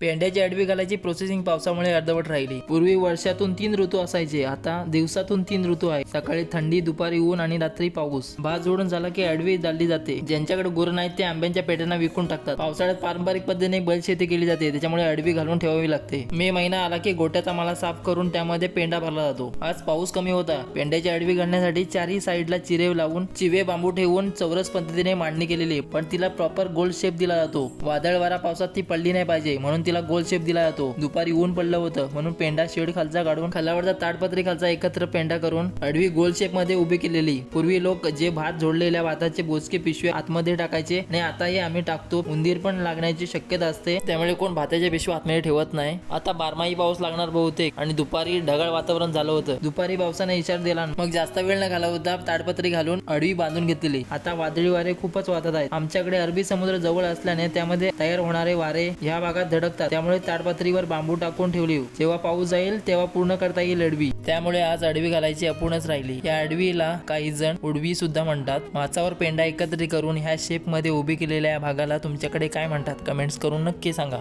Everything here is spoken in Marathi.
पेंड्याची अडवी घालायची प्रोसेसिंग पावसामुळे अर्धवट राहिली. पूर्वी वर्षातून तीन ऋतू असायचे आता दिवसातून तीन ऋतू आहे सकाळी थंडी दुपारी ऊन आणि रात्री पाऊस. भात जोडून झाला की अडवी दाडली जाते. ज्यांच्याकडे गुर नाहीत ते आंब्याच्या पेट्यांना विकून टाकतात. पावसाळ्यात पारंपरिक पद्धतीने बैलशेती केली जाते त्याच्यामुळे अडवी घालून ठेवावी लागते. मे महिना आला की गोट्याचा माला साफ करून त्यामध्ये पेंडा भरला जातो. आज पाऊस कमी होता. पेंड्याची अडवी घालण्यासाठी चारही साईडला चिरे लावून चिवे बांबू ठेवून चौरस पद्धतीने मांडणी केलेली पण तिला प्रॉपर गोल शेप दिला जातो. वादळ वारा पावसात ती पडली नाही पाहिजे म्हणून तिला गोल शेप दिला जातो. दुपारी ऊन पडलं होतं म्हणून पेंडा शेड खालचा काढून खालावरचा ताडपत्री खालचा एकत्र पेंडा करून अडवी गोल शेपमध्ये उभी केलेली. पूर्वी लोक जे भात जोडलेल्या भाताचे बोचके पिशवे आतमध्ये टाकायचे आणि आताही आम्ही टाकतो. उंदीर पण लागण्याची शक्यता असते. त्यामुळे कोण भाताच्या पिशव्या आतमध्ये ठेवत नाही. आता बारमाही पाऊस लागणार बहुतेक आणि दुपारी ढगाळ वातावरण झालं होतं. दुपारी पावसाने इशारा दिला. मग जास्त वेळ न घालवता ताडपत्री घालून अडवी बांधून घेतलेली. आता वादळी वारे खूपच वाहत आहेत. आमच्याकडे अरबी समुद्र जवळ असल्याने त्यामध्ये तयार होणारे वारे ह्या भागात धडक धडकतात त्यामुळे ताडपात्रीवर बांबू टाकून ठेवली. जेव्हा पाऊस जाईल तेव्हा पूर्ण करता येईल अडवी. त्यामुळे आज अडवी घालायची अपूर्णच राहिली. या अडवीला काही जण उडवी सुद्धा म्हणतात. माचावर पेंडा एकत्रित करून ह्या शेपमध्ये उभी केलेल्या या भागाला तुमच्याकडे काय म्हणतात? कमेंट्स करून नक्की सांगा.